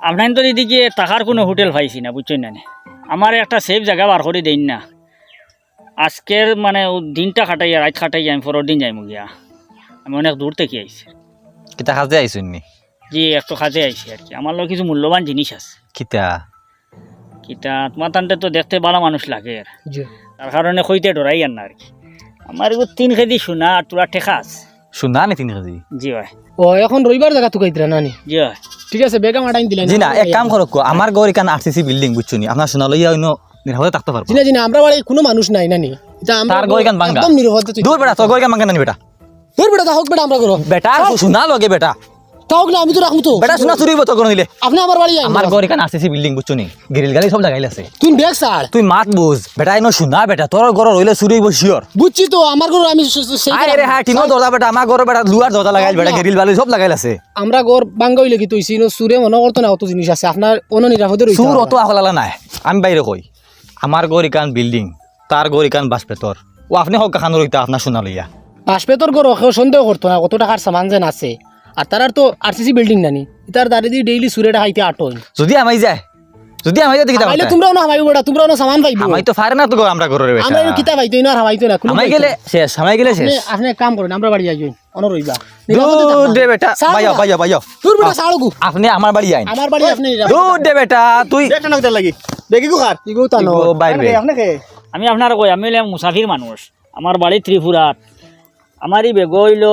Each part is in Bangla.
আপনার তো এদিকে টাকার কোনো হোটেল পাইছি না বুঝছেন না নে? আমার একটা সেফ জায়গা বার করে দেন না। আজকের মানে ও দিনটা খাটাইয়া রাত খাটাইয়া আমি পরের দিন যাইমু গিয়া। আমি অনেক দূর থেকে আইছি। কিতা খাজে আইসুন নি? যে একটু খাজে আইছি আর কি। আমার লোক কিছু মূল্যবান জিনিস আছে। কিতা? কিতা? তোমার তান্তে তো দেখতে ভালো মানুষ লাগে আর। জি। তার কারণে কইতে ডরাই আর না আর কি। আমার তিন কেজি সোনা আর তোরা ঠেকা আছে। শুনা নি তিন কেজি জি ও এখন রবিবার জায়গা তুকাইতরা নানি? জি হয় ঠিক আছে বেগা মাটাইন দিলেন। জি না এক কাম করো আমার ঘর এখানে আরসিসি বিল্ডিং বুঝছ নি? আপনার শোনা লইয়া অন্য নিরাপদে থাকতে পারব। জিনা জিনা আমরা বাড়ি কোনো মানুষ নাই নানি। এটা আমরা তার গর এখান বাঙ্গা। একদম নিরাপদ তুই দূর বেটা তোর গর এখানে মাঙ্গা নানি বেটা। দূর বেটা তা হোক বেটা আমরা করো। বেটা শোনা লগে বেটা। তা হোক না আমি তো রাখব তো। বেটা শোনা চুরি কোনো দিলে আপনি আমার বাড়ি আমার ঘর এখানে আরসিসি বিল্ডিং বুঝছ নি? গিরিল গালি সব লাগাইলে আছে। তুই ব্যাগ সার তুই মাত বুঝ। বেটা এনো শোনা বেটা তোর ঘর রইলে চুরি হইব শিওর বুঝছি তো আমার ঘর আমি সেই আরে রে হ্যাঁ টিনো দরজা বেটা আমার ঘর বেটা লুয়ার দরজা লাগাইল বেটা গিরিল বালি সব লাগাইল আছে। আমরা ঘর বাঙ্গা হইলে কি তুই সিনো সুরে মনে করতো না অত জিনিস আছে। আপনার অন্য নিরাপদে সুর অত নাই। আমি বাইরে কই? আমার ঘর বিল্ডিং তার ঘর ইকান বাসপেতর। ও আপনি হোক খান রইতা আপনার শোনা লইয়া। বাসপেতর ঘর সন্দেহ করতো না কত টাকার সামান যেন আছে। আর তার তো আরসিসি বিল্ডিং নানি। তার দাঁড়িয়ে দিয়ে ডেইলি সুরে খাইতে আটোই যদি আমি যায় যদি আমি যায় কিতা কথা? তোমরাও না হামাইবো বেটা তোমরাও না সামান পাইবো। আমি তো ফারে না তো ঘর আমরা ঘরের বেটা আমরা কিতা পাইতো না আর হামাইতো না কোনো আমি পাইতো গেলে শেষ আমি গেলে শেষ। আপনি- কাম করেন আমরা বাড়ি যাই অন রইবা দূর দে বেটা বাইয়া বাইয়া বাইয়া তোর বেটা সাড়গু আপনি আমার বাড়ি আইন। আমার বাড়ি আপনি দূর দে বেটা তুই দেখটা না লাগি। দেখি কো খার ইগো তা নো ও বাইরে আপনি কে? আমি আপনার কই আমি মুসাফির মানুষ। আমার বাড়ি ত্রিপুরার। আমারই বেগ হইল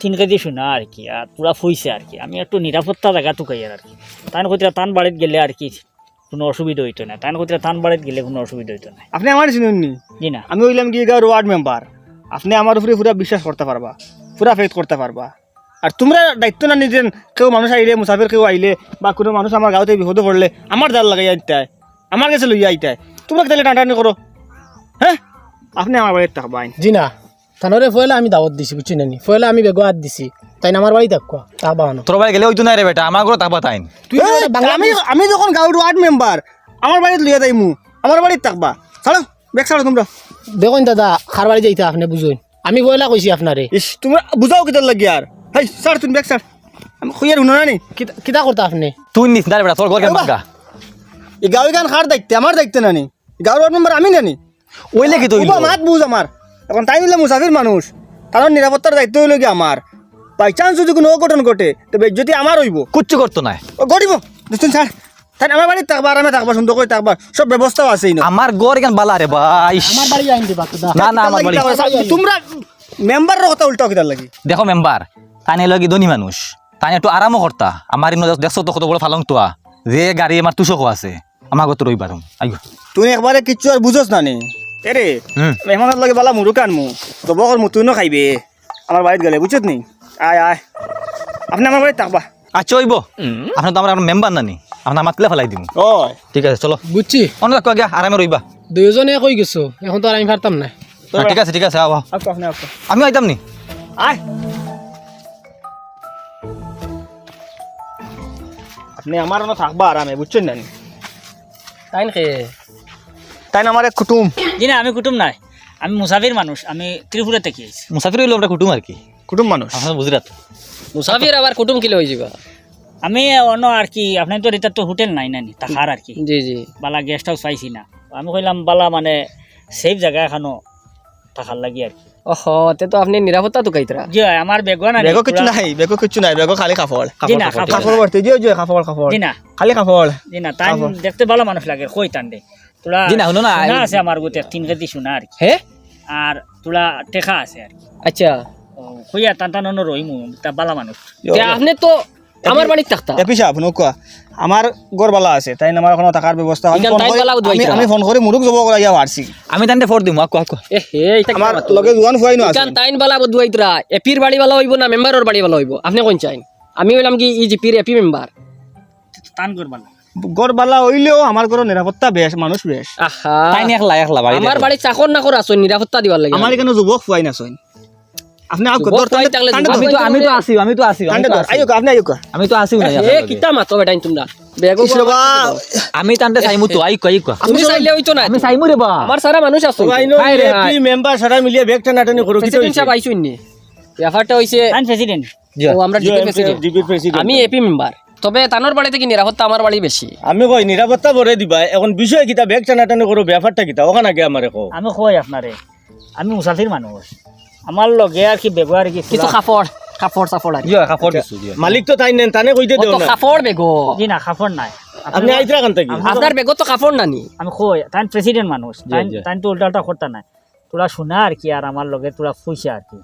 তিন কেজি সোনা আর কি আর পুরা ফুইছে আর কি। আমি একটু নিরাপত্তা জায়গা টুকাই আর কি। তান কইতে তান বাড়িত গেলে আর কি কোনো অসুবিধা হইতো না। তান কইতে তান বাড়িত গেলে কোনো অসুবিধা হইতো না। আপনি আমার চিনুননি জি না। আমি হইলাম কি গাঁর ওয়ার্ড মেম্বার। আপনি আমার উপরে পুরা বিশ্বাস করতে পারবা পুরা ফেক করতে পারবা। আর তোমরা দায়িত্ব না নিজেন কেউ মানুষ আইলে মুসাফির কেউ আইলে বা কোনো মানুষ আমার গাঁৱতে বিপদে পড়লে আমার জাল লাগাই আইতায় আমার কাছে লইয়া আইতায় তোমরা তাহলে টানাটানি করো। হ্যাঁ? আপনি আমার বাড়িতে থাকবা। আইন জি না। তানরে ফয়লা আমি দাওয়াত দিছি বুঝছি নানি ফয়লা আমি বেগো হাত দিছি। তাই না আমার বাড়ি থাকো তা বানো তোর বাড়ি গেলে হইতো না রে বেটা আমার ঘর থাকবা তাইন। তুই এই, আমি আমি যখন গাঁৱৰ ওয়ার্ড মেম্বার আমার বাড়িতে লইয়া যাইমু আমার বাড়িতে থাকবা ছাড়ো বেগ ছাড়ো তোমরা। দেখুন দাদা খার বাড়ি যাইতা আপনি বুঝুন আমি ফয়লা কইছি আপনারে। ইস তোমরা বুঝাও কিতার লাগি আর হাই ছাড় তুমি বেগ ছাড় আমি খুঁয়ার শুনো না নি? কিতা- কিতা করতা আপনি? তুই নিস না রে বেটা তোর ঘর কেন মাঙ্গা এই গাঁও গান খার দেখতে আমার দেখতে নানি গাঁৱৰ ওয়ার্ড মেম্বার আমি নানি ওইলে কি তুই মাত বুঝ আমার এখন তাই নিলে মুসাফির মানুষ। কারণ নিরাপত্তার দায়িত্ব হইল কি আমার? বাই চান্স যদি কোনো অঘটন ঘটে তবে যদি আমার হইব। কুচ্ছু করতো না। ও ঘটিব দেখুন ছাড় তাই আমার বাড়িতে থাকবা আরামে থাকবা সুন্দর করে থাকবা। সব ব্যবস্থাও আছে আমার ঘর এখান বালা রে ভাই? আমার বাড়ি আইন দিবা না না আমার বাড়ি। তোমরা মেম্বারের কথা উল্টাও কিতার লাগি। দেখো মেম্বার তাই লগি ধনী মানুষ। তাই একটু আরামও করতা। আমার ইনো দেখছ তো কত বড় ফালং তোয়া। যে গাড়ি আমার তুষকও আছে আমার গত রইবার আইগো। তুই একবারে কিচ্ছু আর বুঝোস না নি। এরে হুম। মেহমানের লাগে বালা মুরুক আনমু। তো বকর মুতুনও খাইবে। আমার বাড়িতে গেলে বুঝছত নি আয় আয়। আপনি আমার বাড়িতে থাকবা আচ্ছা হইব আপনি তো আমার মেম্বার নানি। আপনার মাতলে ফেলাই দিম। ওই ঠিক আছে চলো। বুঝছি অন্য রাখো আগে আরামে রইবা দুইজনে কই গেছো এখন তো আর আমি পারতাম না ঠিক আছে ঠিক আছে আও আমি আইতাম নি? আয়। আপনি আমার থাকবা আরামে বুঝছেন না তাই কে তাই না আমার এক কুটুম? জি না আমি কুটুম নাই। আমি মুসাফির মানুষ আমি ত্রিপুরা থেকে আইছি মুসাফির হইল আমরা কুটুম আর কি। কুটুম মানুষ? আপনার গুজরাট মুসাফির আবার কুটুম কিলো হয়ে যাবা আমি অন্য আর কি আপনার তো এটা তো হোটেল নাই নানি থাকার আর কি। জি জি। বালা গেস্ট হাউস পাইছি না। আমি কইলাম বালা মানে সেফ জায়গা এখানো থাকার লাগি আর কি। ওহ তে তো আপনি নিরাপত্তা তো কাইতরা। জি আমার না বেগো কিছু নাই বেগো কিছু নাই বেগো খালি কাপড় জি না কাপড় ভর্তি জিও জিও কাপড় কাপড়। জি না। খালি কাপড়। জি না তাই দেখতে ভালো মানুষ লাগে কই টান্ডে তোরা জি না, শুনো না, সোনা আছে আমার গোতে তিন কেজি সোনা আর কি। হে? আর তোরা টেকা আছে আর কি। আচ্ছা। কইয়া টান টান তা বালা মানুষ আপনি তো আমার বাড়িতে থাকতা। এপিসা আপনি কোয়া আমার গড়বালা আছে তাই আমার কোনো টাকার ব্যবস্থা আমি ফোন করে- বালা উদ্বাইতা। আমি- আমি ফোন করে মুরুক জব করে ইয়া পারছি আমি তান্তে ফোর দিম আকো আকো এ হে এটা আমার লগে জোয়ান ফুয়াই নো আছে। তাইন বালা বদুয়াইতরা এপির বাড়ি বালা হইব না মেম্বারের বাড়ি বালা হইব? আপনি কোন চাইন? আমি হইলাম কি ই জিপির এপি মেম্বার টান করবালা গড়বালা হইলেও আমার ঘর নিরাপত্তা বেশ মানুষ বেশ। আহা। তাই নি একলা একলা বাড়ি আমার বাড়ি চাকর না করে আসো নিরাপত্তা দিবার লাগে। আমার এখানে যুবক ফুয়াই না আপনি আমি তো আমি তো আসি আমি তো আসি আপনি আইও আমি তো আসিও না এ কিতা মাতো বেটাইন তোমরা? বেগো বাবা আমি তান্তে চাইমু তো আইকো আইকো তুমি চাইলে হইতো না আমি চাইমু রে বা আমার সারা মানুষ এপি মেম্বার সারা মিলিয়ে ব্যাগ টানাটানি করো নি ব্যাপারটা হইছে প্রেসিডেন্ট জি আমরা ডিপি প্রেসিডেন্ট আমি এপি মেম্বার তবে তানোর বাড়িতে কি নিরাপত্তা আমার বাড়ি বেশি? আমি কই নিরাপত্তা ভরে দিবা এখন বিষয় কিতা ব্যাগ টানাটানি করো ব্যাপারটা কিতা ওখানে আগে আমার কো আমি কই আপনারে আমি মুসাফির মানুষ। আমার লগে আর কি ব্যবহার কি কিছু কাপড় কাপড় চাপড় আর। ইয়া কাপড় দিছো দিয়া মালিক তো তাই নেন তানে কইতে দেও তো না। কাপড় বেগো। জি না খাফর নাই। আপনি আইতরা কান থাকি? আপনার বেগো তো কাপড় নানি। আমি কই তাই প্রেসিডেন্ট মানুষ। তাই জি। তাই তো উল্টা উল্টা করতে নাই। তোরা শোনা আর কি আর আমার লগে তোরা ফুইছে আর কি।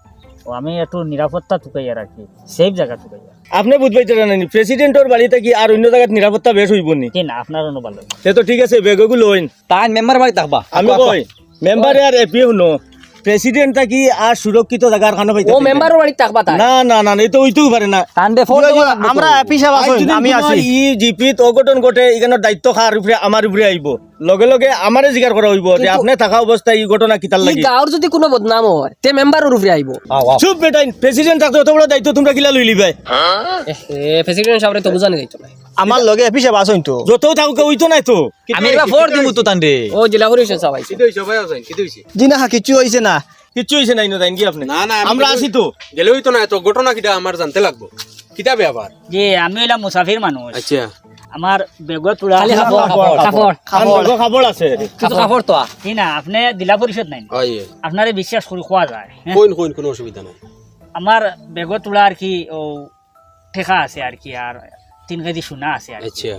ও আমি একটু নিরাপত্তা ঠুকাইয়া রাখি কি সেফ জায়গা ঠুকাইয়া। আপনি বুঝবাইতে জানেন প্রেসিডেন্টর বাড়িতে কি আর অন্য জায়গায় নিরাপত্তা বেশ হইব নি? জি না আপনার অনু ভালো। সে তো ঠিক আছে বেগগুলো হইন। তাই মেম্বার বাড়ি থাকবা। আমি কই? মেম্বারে আর এপি শুনো প্রেসিডেন্ট কি আর সুরক্ষিত জায়গার খানো পাইতে ও মেম্বারের বাড়ি থাকবা তাই? না না না এই তো পারে না। তান ফোন আমরা পিসা আজ যদি আমি আছি ই জিপিত অঘটন ঘটে এখানে দায়িত্ব খার উপরে আমার উপরে আইব। লগে লগে আমারে জিজ্ঞার করা হইব যে আপনি থাকা অবস্থায় এই ঘটনা কিতার ই লাগি? গাঁৱৰ যদি কোনো বদনাম হয় তে মেম্বাৰৰ উপরে আইব। চুপ বেটাই প্রেসিডেন্ট থাকতে অত বড় দায়িত্ব তোমরা কিলা লই লিবাই প্রেসিডেন্ট সাহেবরে তো বুঝানি যাইতো না। আমার লগে পিসা বাসন তো যতও থাকুক হইতো নাই তো। আমি এবার ফোর দিমু তো তান ও জেলা পরিষদ সবাই। জি না কিছু হয়েছে না। কিচ্ছু হইছে নাই না কি আপনি? না না আমরা আছি তো। গেলেই তো না তো ঘটনা কিটা আমার জানতে লাগবো। কিতা ব্যাপার? যে আমি হইলাম মুসাফির মানুষ। আচ্ছা। আমার বেগ তোলা খালি কাপড় কাপড় খাবার। খাবার। আছে। কিছু কাপড় তো। জি না আপনি জিলা পরিষদ নাই। আপনারে বিশ্বাস করে খোয়া যায়। হ্যাঁ? কোন কোন কোনো অসুবিধা নাই। আমার বেগ তোলা আর কি ও ঠেকা আছে আর কি আর তিন কেজি সোনা আছে আর কি। আচ্ছা।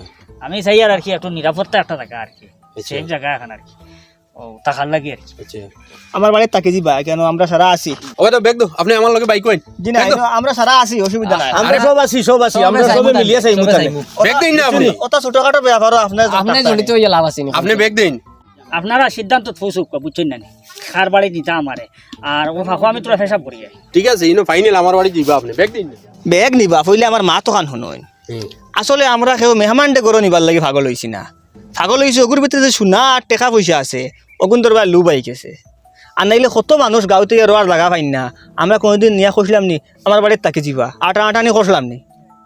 আমি চাই আর কি একটু নিরাপত্তা একটা জায়গা আর কি আচ্ছা। সেফ জায়গা এখন আর কি ও টাকার লাগে আর কি আচ্ছা আমার তাকে কেন আমরা সারা আছি। ওই তো ব্যাগ দো আপনি আমার লগে বাইক কইন জি না আমরা সারা আছি অসুবিধা নাই। আমরা সব আছি সব আছি আমরা সবে মিলিয়ে চাই দিন না আপনি। অত ছোটখাটো ব্যাপারও আপনার আপনি জড়িত হইয়া লাভ আছে আপনি ব্যাগ দিন আপনারা সিদ্ধান্ত পৌঁছুক বুঝছেন না খার বাড়ি দিতা আমারে আর ও ফাঁকো আমি তোরা ফেসাব করি ঠিক আছে ইনো ফাইনাল আমার বাড়ি দিবা আপনি। ব্যাগ দিন বেগ নিবা ফইলে আমার মা তো খান শুনুন। হুম। আসলে আমরা কেউ মেহমান ডে গরো নিবার লাগি ভাগল হইছি না। ভাগল হইছি ওগুর ভিতরে যে সোনা আর টেকা পয়সা আছে অগুন দরবার লুব আই গেছে। আর নাইলে কত মানুষ গাঁও থেকে রোয়ার লাগা পাইন না। আমরা কোনোদিন নিয়া খুঁজলাম নি আমার বাড়ির তাকে যাবা আটা আটানি খুঁজলাম নি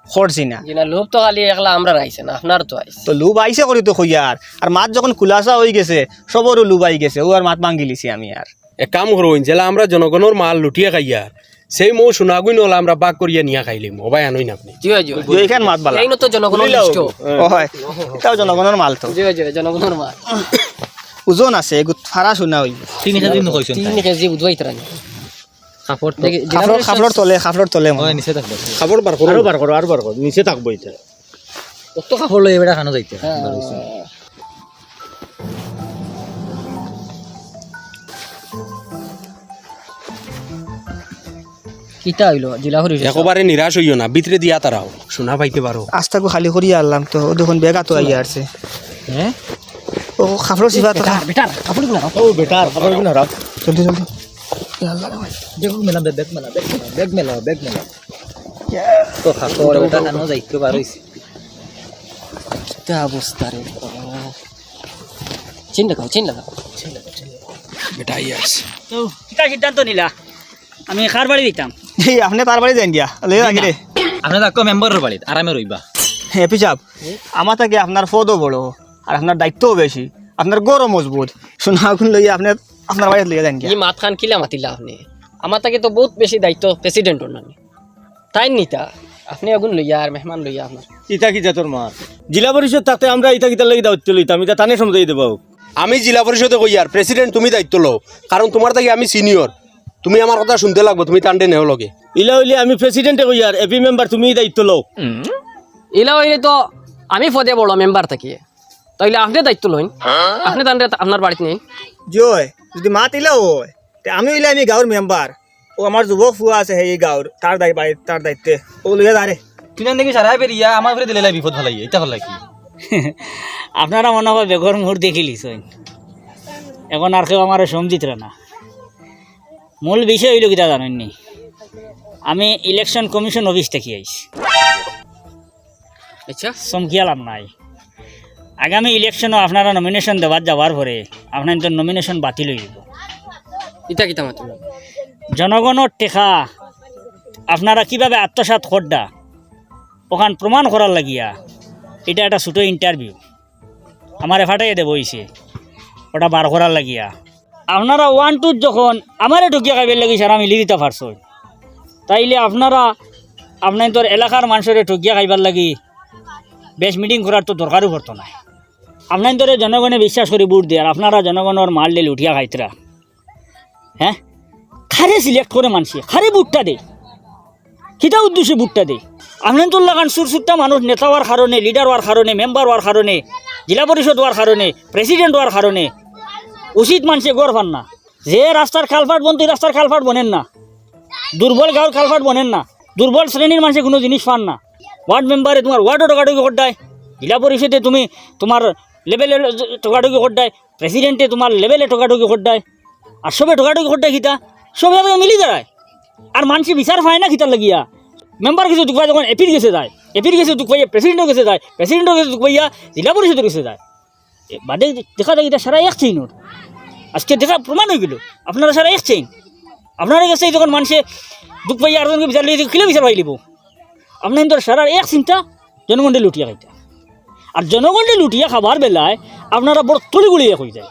খরছি না লোভ তো খালি একলা আমরা আইছে না আপনার তো আইছে তো লুব আইসে করি তো আর মাছ যখন খুলাসা হয়ে গেছে সবরও লুব আই গেছে ও আর মাত ভাঙ্গি লিছি আমি আর এক কাম করো জেলা আমরা জনগণের মাল লুটিয়ে খাইয়া সেই মৌ শোনাগুই নহলে আমরা বাক করিয়া নিয়া খাইলিম ওবাই আনই না আপনি। এইখান মাত বালা। তো জনগণের লিষ্ট হয়। এটাও জনগণের মাল তো। জনগণের মা ওজন আছে ফারা শোনা হইব তিন কেজি কইছন তিন কেজি বুঝবাই তারা খাফলর খাফলর তলে তলে ওই হয়। নিচে থাকবে। খাবার বার করো। আরও বার করো আরও বার করো নিচে থাকব এটা কত কাপড় লই এবারে খানো যাইতে? কিতা হইল জেলা পরিষদ একবারে নিরাশ হইও না ভিতরে দিয়া তারাও। শোনা পাইতে পারো আস্তাকু খালি করিয়া আনলাম তো ও দেখুন বেগা তো আইয়া আসছে। হ্যাঁ ও খাফলর সিফা তো বেটার কাপড়গুলা ও বেটার না রাখ। জলদি জলদি। দেখো মেলা ব্যাগ মেলা ব্যাগ মেলা ব্যাগ মেলা ব্যাগ মেলা। তো কাপড় ওটা খানো যাইতে পারিস কিতা অবস্থা রে চিন লাগাও চিন লাগাও বেটা ইয়াস তো কিতা সিদ্ধান্ত নিলা? আমি খার বাড়ি দিতাম। এই আপনি তার বাড়ি যাই দিয়া লে রাখি রে আপনি থাকো মেম্বারের বাড়িতে আরামে রইবা। হ্যাঁ পিসাব আমার থেকে আপনার ফদও বড় আর আপনার দায়িত্বও বেশি। আপনার গরও মজবুত। সোনা আগুন লইয়া আপনি আপনার বাড়িতে লইয়া যান গিয়া। ই মাত খান কিলা মাতিলা আপনি? আমার তাকে তো বহুত বেশি দায়িত্ব প্রেসিডেন্টর নানি তাই নিতা আপনি আগুন লইয়া আর মেহমান লইয়া আপনার। ইতা কি তোর মার? জেলা পরিষদ থাকতে আমরা ইটা কিতার লাগি দায়িত্ব লইতাম ইটা টানে সমঝাই দেবো। আমি জেলা পরিষদে কই আর প্রেসিডেন্ট তুমি দায়িত্ব লও কারণ তোমার থেকে আমি সিনিয়র তুমি আমার কথা শুনতে লাগবো তুমি টান্ডে নেও লগে ইলা হইলে আমি প্রেসিডেন্টে কই আর এপি মেম্বার তুমি দায়িত্ব লও। ইলা হইলে তো আমি ফদে বড় মেম্বার থাকি। তাইলে আপনি দায়িত্ব লইন। আপনি তাহলে আপনার বাড়িতে নেই। জয় যদি মাত ইলা হয় তে আমি হইলে আমি গাঁৱৰ মেম্বার ও আমার যুবক ফুয়া আছে সেই গাঁৱৰ তার দায় বাড়ি তার দায়িত্বে। ও লইয়া দাঁড়ে। তুই দেখি সারাই বেরিয়া আমার ঘরে দিলে বিপদ ভালাই এটা ভালো কি? আপনারা মনে হয় বেগর মুহূর্ত দেখিলিস এখন আর কেউ আমার সমজিত না। মূল বিষয় হইল কিতা জানেননি? আমি ইলেকশন কমিশন অফিস থেকে আইছি। আচ্ছা। চমকিয়ালাম নাই। আগামী ইলেকশনও আপনারা নমিনেশন দেওয়ার যাওয়ার পরে আপনার নমিনেশন বাতিল হয়ে যাব। ইটা কিতা মাতিল জনগণের টেকা। আপনারা কীভাবে আত্মসাত করডা ওখান প্রমাণ করার লাগিয়া এটা একটা ছোটো ইন্টারভিউ আমার এফাটাই দেব হইছে। ওটা বার করার লাগিয়া। আপনারা ওয়ান টু যখন আমারে ঢুকিয়া খাইবার লাগিছে আর আমি লিখে দিতে পারছ। তাইলে আপনারা আপনার তোর এলাকার মানুষের ঠকিয়া খাইবার লাগি। বেশ মিটিং করার তো দরকারও পড়তো না। আপনার ধরে জনগণে বিশ্বাস করে বুট দিয়ে, আর আপনারা জনগণের মাল দিলে উঠিয়া খাইতরা। হ্যাঁ? খারে সিলেক্ট করে মানসি খারে বুটটা দে। কিতা উদ্দেশ্যে বুটটা দে? আপনার তো লাগান সুরসুরটা মানুষ, নেতা হওয়ার কারণে লিডার হওয়ার কারণে মেম্বার হওয়ার কারণে, জেলা পরিষদ হওয়ার কারণে প্রেসিডেন্ট হওয়ার কারণে। উচিত মানুষে গড় পান না। যে রাস্তার খালফাট বনতে রাস্তার খালফাট বনেন না। দুর্বল গাঁর খালফাট বনেন না। দুর্বল শ্রেণির মানুষে কোনো জিনিস পান না। ওয়ার্ড মেম্বারে তোমার ওয়ার্ডও টোকাটুকি করডায়। জেলা পরিষদে তুমি তোমার লেভেলে টোকাটুকি করডায়। প্রেসিডেন্টে তোমার লেভেলে টোকাটুকি করডায়। আর সবে টোকাটুকি করডায় খিতা সবে মিলি দাঁড়ায়। আর মানুষে বিচার পায় না খিতার লাগিয়া। মেম্বার কিছু দুঃখ যখন এপির গেছে যায়। এপির গেছে দুঃখ পাইয়া প্রেসিডেন্টও গেছে যায়। প্রেসিডেন্টও গেছে দুঃখ পাইয়া জেলা পরিষদও গেছে যায়। বাদে দেখা যায়, এটা সারা এক চেইন ওর আজকে দেখা প্রমাণ হয়ে গেল আপনারা সারা এক চেইন আপনারা কাছে যখন মানুষে দুঃখ পাইয়া আরেকজনকে বিচার লিয়ে খিলে বিচার পাই লিব আপনার ধর সারার এক চিন্তা জনগণে লুটিয়া খাইতে। আর জনগণে লুটিয়া খাবার বেলায় আপনারা বড় তলিগুলিয়ে হয়ে যায়।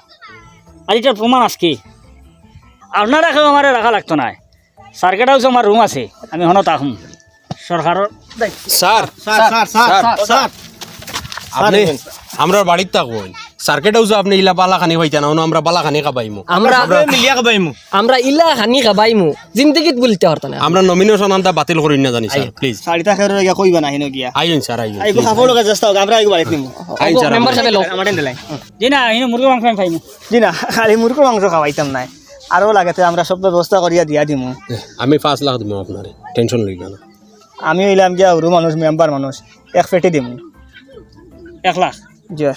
আর এটার প্রমাণ আজকে। আপনারা কেউ আমার রাখা লাগতো না। সার্কেট হাউস আমার রুম আছে আমি হন তাহুম সরকারের sir sir sir sir sir. আপনি আমরা বাড়িতে থাকব। সার্কেট হাউসে আপনি ইলা বালাখানি হইতা না আমরা বালাখানি খাবাইমু। আমরা মিলিয়া খাবাইমু। আমরা ইলা হানি খাবাইমু। জিন্দগিত বলতে পারতো না। আমরা নমিনেশন আনতা বাতিল করি না জানি স্যার প্লিজ চাৰিটা খেৰ গিয়া কইবা নাহিনো গিয়া। আইন স্যার আইন আইগো খাব লগা হোক আমরা আইগো বাড়িতে নিমু। আইন স্যার মেম্বার সাহেব লোক না এই মুরগি মাংস আমি খাইনি জি না খালি মুরগো মাংস খাওয়াইতাম নাই। আরও লাগেতে আমরা সব ব্যবস্থা করিয়া দিয়া দিমু। আমি পাঁচ লাখ দিব আপনারে টেনশন লইবা না। আমি হইলাম গিয়া সৰু মানুষ মেম্বার মানুষ এক পেটি দিমু। এক লাখ। জয়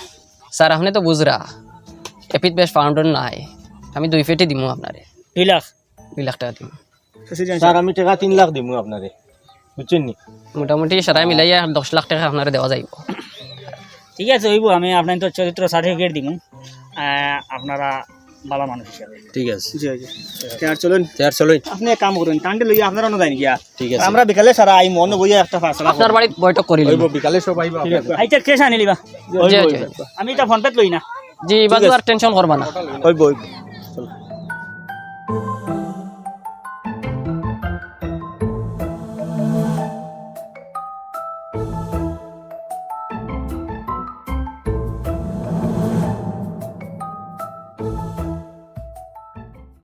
স্যার আপনি তো বুঝরা। এপিট বেশ ফাউন্ডন নাই। আমি দুই ফিটই দিমু আপনারে। দুই লাখ? দুই লাখ টাকা দিমু। স্যার আমি টাকা তিন লাখ দিমু আপনারে। বুঝছেন নি? মোটামুটি সারাই মিলাইয়া দশ লাখ টাকা আপনারে দেওয়া যাইব। ঠিক আছে হইব। আমি আপনার তো চরিত্র সার্টিফিকেট দিব আপনারা ভালো মানুষ হিসাবে। ঠিক আছে। চলুন। চলুন। আপনি এক কাম করুন কান্ডে লই আপনারা নদাইন গিয়া। ঠিক আছে। আমরা বিকালে সারা আই মনে বইয়া একটা ফাসলা আপনার বাড়ি বৈঠক করি লইব বিকালে সব আইবা আইটা কেস আনি লিবা জি জি। আমি এটা ফোন পেত লই না। জি বাজু আর টেনশন করবা না। হইব হইব।